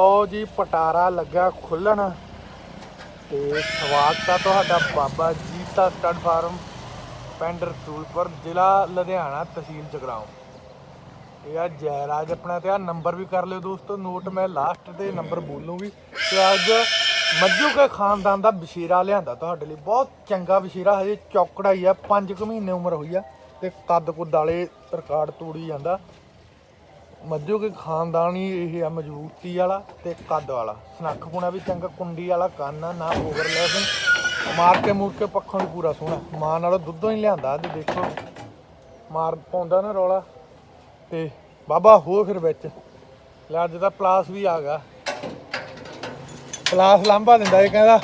ਲਓ ਜੀ, ਪਟਾਰਾ ਲੱਗਾ ਖੁੱਲਣ ਤੇ ਸਵਾਗਤ ਆ ਤੁਹਾਡਾ ਬਾਬਾ ਜੀਤਾ ਸਟੱਡ ਫਾਰਮ ਪਿੰਡ ਰਸੂਲਪੁਰ, ਜ਼ਿਲ੍ਹਾ ਲੁਧਿਆਣਾ ਤਹਿਸੀਲ ਜਗਰਾਉਂ। ਇਹ ਆ ਜੈਰਾਜ ਆਪਣਾ ਤੇ ਆ ਨੰਬਰ ਵੀ ਕਰ ਲਿਓ ਦੋਸਤੋ, ਨੋਟ ਮੈਂ ਲਾਸਟ ਤੇ ਨੰਬਰ ਬੋਲੂੰਗੀ। ਤੇ ਅੱਜ ਮੱਜੂ ਕੇ ਖਾਨਦਾਨ ਦਾ ਬਸ਼ੀਰਾ ਲਿਆਂਦਾ ਤੁਹਾਡੇ ਲਈ, ਬਹੁਤ ਚੰਗਾ ਬਸ਼ੀਰਾ, ਹਜੇ ਚੌਕੜਾ ਹੀ ਆ 5 ਕੁ ਮਹੀਨੇ ਉਮਰ ਹੋਈ ਆ ਤੇ ਕੱਦ ਕੁੱਦ ਵਾਲੇ ਰਿਕਾਰਡ ਤੋੜੀ ਜਾਂਦਾ। ਮੱਜੂ ਖਾਨਦਾਨ ਹੀ ਇਹ ਆ ਮਜ਼ਬੂਤੀ ਵਾਲਾ ਤੇ ਕੱਦ ਵਾਲਾ। ਸਨੱਖ ਪੁਣਾ ਵੀ ਚੰਗਾ, ਕੁੰਡੀ ਵਾਲਾ ਕੰਨ ਆ, ਨਾ ਓਵਰਲੈਪਿੰਗ ਮਾਰ ਕੇ ਮੂਰ ਕੇ ਪੱਖੋਂ ਵੀ ਪੂਰਾ ਸੋਹਣਾ। ਮਾਂ ਨਾਲੋਂ ਦੁੱਧੋਂ ਹੀ ਲਿਆਂਦਾ, ਅੱਜ ਦੇਖੋ। ਮਾਰ ਪਾਉਂਦਾ ਨਾ ਰੌਲਾ। ਤੇ ਬਾਬਾ ਹੋ ਫਿਰ ਵਿੱਚ। ਲੈ ਅੱਜ ਤਾਂ ਪਲਾਸ ਵੀ ਆ ਗਿਆ। ਪਲਾਸ ਲਾਂਭਾ ਦਿੰਦਾ ਇਹ ਕਹਿੰਦਾ,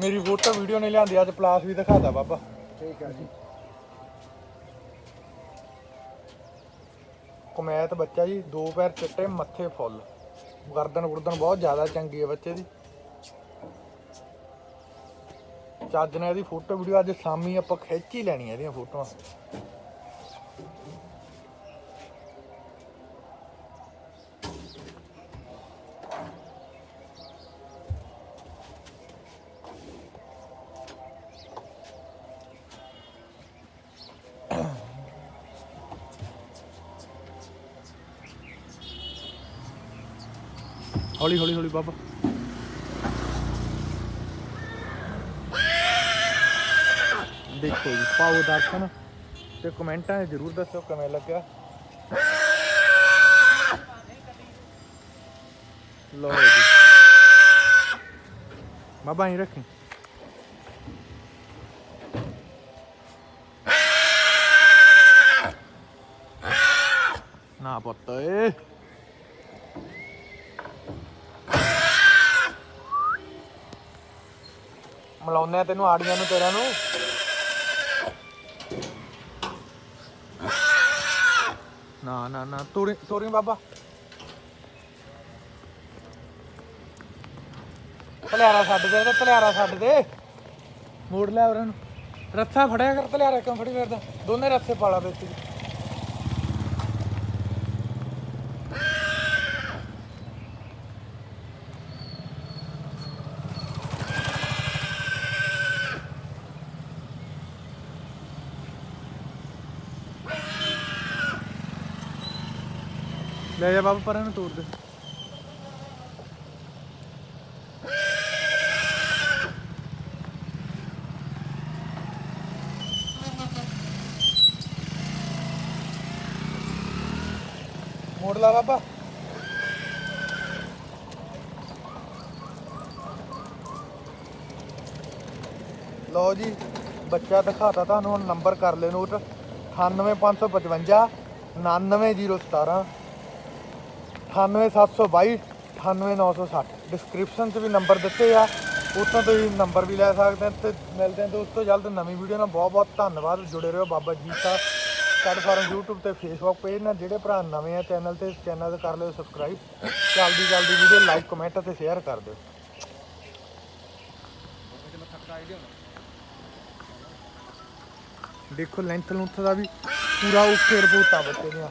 ਮੇਰੀ ਫੋਟੋ, ਵੀਡੀਓ ਨਹੀਂ ਲਿਆਂਦੀ, ਅੱਜ ਪਲਾਸ ਵੀ ਦਿਖਾਦਾ ਬਾਬਾ। ਠੀਕ ਹੈ ਜੀ। ਕਮੈਤ ਬੱਚਾ ਜੀ, ਦੋ ਪੈਰ ਚਿੱਟੇ, ਮੱਥੇ ਫੁੱਲ। ਗਰਦਨ ਗੁਰਦਨ ਬਹੁਤ ਜ਼ਿਆਦਾ ਚੰਗੀ ਹੈ ਬੱਚੇ ਦੀ। ਚੱਜ ਨੇ ਇਹਦੀ ਫੋਟੋ ਵੀਡੀਓ ਅੱਜ ਸ਼ਾਮੀ ਆਪਾਂ ਖਿੱਚ ਹੀ ਲੈਣੀ ਹੈ ਇਹਦੀਆਂ ਫੋਟੋਆਂ। ਹੌਲੀ ਹੌਲੀ ਹੌਲੀ ਬਾਬਾ। ਦੇਖੋ ਜੀ, ਪਾਓ ਦਰਸ਼ਨ ਤੇ ਕਮੈਂਟਾਂ 'ਚ ਜ਼ਰੂਰ ਦੱਸਿਓ ਕਿਵੇਂ ਲੱਗਿਆ। ਲੋ ਜੀ। ਬਾਬਾ ਹੀ ਰੱਖੀ। ਨਾ ਪੁੱਤ ਏ ਮਲਾਉਨੇ ਆ ਤੈਨੂੰ ਆੜੀਆਂ ਨੂੰ, ਤੇਰਿਆਂ ਨੂੰ। ਨਾ ਨਾ ਨਾ, ਤੋਰੀ ਤੋਰੀ ਬਾਬਾ। ਤਲਿਆਰਾ ਛੱਡ ਦੇ ਤੇ ਤਲਿਆਰਾ ਛੱਡ ਦੇ। ਮੋੜ ਲੈ ਉਹਨਾਂ ਨੂੰ। ਰੱਥਾ ਫੜਿਆ ਕਰ ਤਲਿਆਰਾ ਕਿਉਂ ਫੜੀ ਫਿਰਦਾ? ਦੋਨੇ ਰੱਥੇ ਪਾਲਾ ਵਿੱਚ। ਲੈ ਜਾ ਬਾਬਾ ਪਰਾਂ ਨੂੰ ਤੋੜ ਦੇ। ਮੋੜ ਲਾ ਬਾਬਾ। ਲਓ ਜੀ, ਬੱਚਾ ਦਿਖਾਤਾ ਤੁਹਾਨੂੰ, ਹੁਣ ਨੰਬਰ ਕਰ ਲੈ ਨੋਟ। 98555 99017 98722 98960 ਡਿਸਕ੍ਰਿਪਸ਼ਨ 'ਚ ਵੀ ਨੰਬਰ ਦਿੱਤੇ ਆ। ਉੱਥੋਂ ਤੁਸੀਂ ਨੰਬਰ ਵੀ ਲੈ ਸਕਦੇ ਹੋ ਤੇ ਮਿਲਦੇ ਹਾਂ ਦੋਸਤੋ, ਜਲਦ ਨਵੀਂ ਵੀਡੀਓ ਨਾਲ। ਬਹੁਤ ਬਹੁਤ ਧੰਨਵਾਦ। ਜੁੜੇ ਰਹੋ ਬਾਬਾ ਜੀ ਦਾ ਸਾਡੇ ਫਾਰਮ YouTube ਤੇ Facebook ਪੇਜ ਨਾਲ। ਜਿਹੜੇ ਭਰਾ ਨਵੇਂ ਆ ਚੈਨਲ ਤੇ, ਚੈਨਲ ਕਰ ਲਿਓ ਸਬਸਕ੍ਰਾਈਬ ਜਲਦੀ ਜਲਦੀ ਵੀਡੀਓ ਲਾਈਕ ਕਮੈਂਟ ਅਤੇ ਸ਼ੇਅਰ ਕਰ ਦਿਓ। ਦੇਖੋ ਲੈਂਥ ਲੁੰਥ ਦਾ ਵੀ ਪੂਰਾ ਓਕੇ ਰਿਪੋਰਟਾਂ ਬੱਚੇ ਦੀਆਂ।